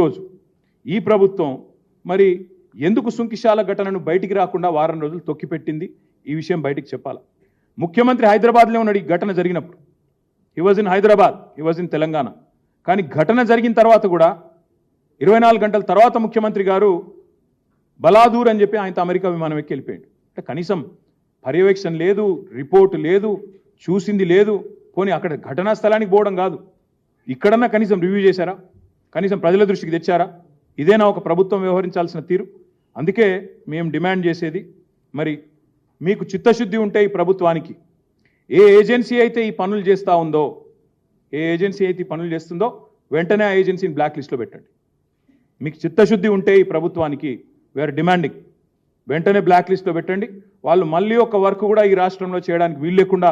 రోజు. ఈ ప్రభుత్వం మరి ఎందుకు సుంకిశాల ఘటనను బయటికి రాకుండా వారం రోజులు తొక్కిపెట్టింది? ఈ విషయం బయటికి చెప్పాలి. ముఖ్యమంత్రి హైదరాబాద్లో ఉన్నాడు ఈ ఘటన జరిగినప్పుడు. He was in Hyderabad he was in Telangana కానీ ఘటన జరిగిన తర్వాత కూడా ఇరవై నాలుగు గంటల తర్వాత ముఖ్యమంత్రి గారు బలాదూర్ అని చెప్పి ఆయనతో అమెరికా విమానం ఎక్కి వెళ్ళిపోయాడు. అంటే కనీసం పర్యవేక్షణ లేదు రిపోర్ట్ లేదు చూసింది లేదు పోనీ అక్కడ ఘటనా స్థలానికి పోవడం కాదు. ఇక్కడన్నా కనీసం రివ్యూ చేశారా? కనీసం ప్రజల దృష్టికి తెచ్చారా? ఇదేనా ఒక ప్రభుత్వం వ్యవహరించాల్సిన తీరు? అందుకే మేము డిమాండ్ చేసేది మరి మీకు చిత్తశుద్ధి ఉంటే ఈ ప్రభుత్వానికి. ఏ ఏజెన్సీ అయితే ఈ పనులు చేస్తూ ఉందో ఏ ఏజెన్సీ అయితే ఈ పనులు చేస్తుందో వెంటనే ఆ ఏజెన్సీని బ్లాక్ లిస్ట్లో పెట్టండి. మీకు చిత్తశుద్ధి ఉంటే ఈ ప్రభుత్వానికి వేర్ డిమాండింగ్ వెంటనే బ్లాక్ లిస్ట్లో పెట్టండి. వాళ్ళు మళ్ళీ ఒక వర్క్ కూడా ఈ రాష్ట్రంలో చేయడానికి వీలు లేకుండా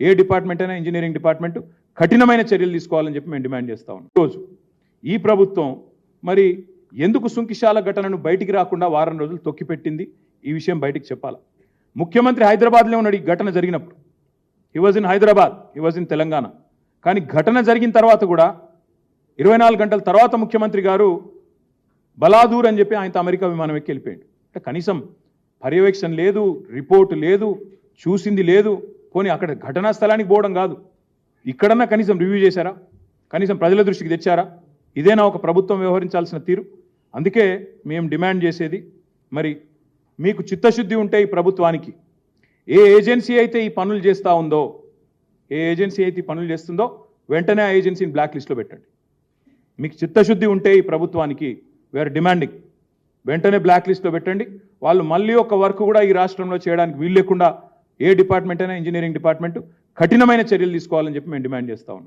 ఏ డిపార్ట్మెంట్ అయినా ఇంజనీరింగ్ డిపార్ట్మెంట్ కఠినమైన చర్యలు తీసుకోవాలని చెప్పి మేము డిమాండ్ చేస్తా ఉన్నాం. రోజు ఈ ప్రభుత్వం మరి ఎందుకు సుంకిశాల ఘటనను బయటికి రాకుండా వారం రోజులు తొక్కిపెట్టింది? ఈ విషయం బయటికి చెప్పాలా? ముఖ్యమంత్రి హైదరాబాద్లో ఉన్నాడు ఈ ఘటన జరిగినప్పుడు. He was in Hyderabad he was in Telangana. కానీ ఘటన జరిగిన తర్వాత కూడా ఇరవై నాలుగు గంటల తర్వాత ముఖ్యమంత్రి గారు బలాదూర్ అని చెప్పి ఆయనతో అమెరికా విమానం ఎక్కి వెళ్ళిపోయాడు. అంటే కనీసం పర్యవేక్షణ లేదు రిపోర్ట్ లేదు చూసింది లేదు పోనీ అక్కడ ఘటనా స్థలానికి పోవడం కాదు. ఇక్కడన్నా కనీసం రివ్యూ చేశారా? కనీసం ప్రజల దృష్టికి తెచ్చారా? ఇదేనా ఒక ప్రభుత్వం వ్యవహరించాల్సిన తీరు. అందుకే మేము డిమాండ్ చేసేది మరి మీకు చిత్తశుద్ధి ఉంటే ఈ ప్రభుత్వానికి. ఏ ఏజెన్సీ అయితే ఈ పనులు చేస్తూ ఉందో ఏ ఏజెన్సీ అయితే ఈ పనులు చేస్తుందో వెంటనే ఆ ఏజెన్సీని బ్లాక్ లిస్ట్లో పెట్టండి. మీకు చిత్తశుద్ధి ఉంటే ఈ ప్రభుత్వానికి వేర్ డిమాండింగ్ వెంటనే బ్లాక్ లిస్ట్లో పెట్టండి. వాళ్ళు మళ్ళీ ఒక వర్క్ కూడా ఈ రాష్ట్రంలో చేయడానికి వీలు లేకుండా ఏ డిపార్ట్మెంట్ అయినా ఇంజనీరింగ్ డిపార్ట్మెంట్ కఠినమైన చర్యలు తీసుకోవాలని చెప్పి మేము డిమాండ్ చేస్తా ఉన్నాం.